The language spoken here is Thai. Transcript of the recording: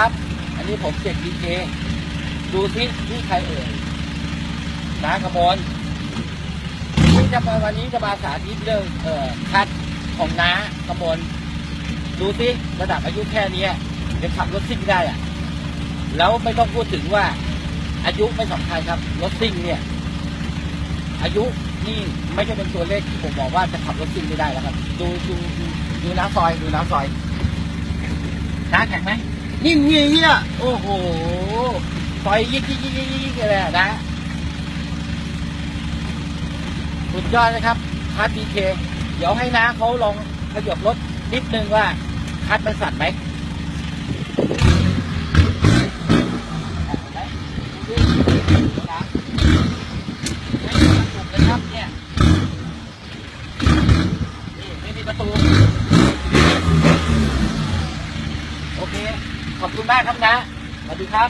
ครับ อันนี้ผมเจ็ดดีเจ ดูที่ที่ใครเอ่ยน้ากระมวลที่จะมาวันนี้จะมาสาธิตเรื่องเอ่อคัดของน้ากระมวลดูสิระดับอายุแค่เนี้ยจะขับรถซิ่งได้อะแล้วไม่ต้องพูดถึงว่า อายุไม่สำคัญครับ รถซิ่งเนี่ย อายุนี่ไม่ใช่เป็นตัวเลขที่ผมบอกว่าจะขับรถซิ่งไม่ได้แล้วครับ ดูดูดูน้ำซอยดูน้ำซอยน้าแข็งไหม ยิ่งเงี้ยเนี่ยโอ้โหซอยยิ่งยิ่งยิ่งยิ่งยิ่งเลยนะสุดยอดนะครับคัดดีเคเดี๋ยวให้น้าเขาลองขยับรถนิดนึงว่าคัดมันสั่นไหมนะไม่มีประตูนะครับเนี่ยนี่ไม่มีประตู โอเค ขอบคุณมากครับนะสวัสดีครับ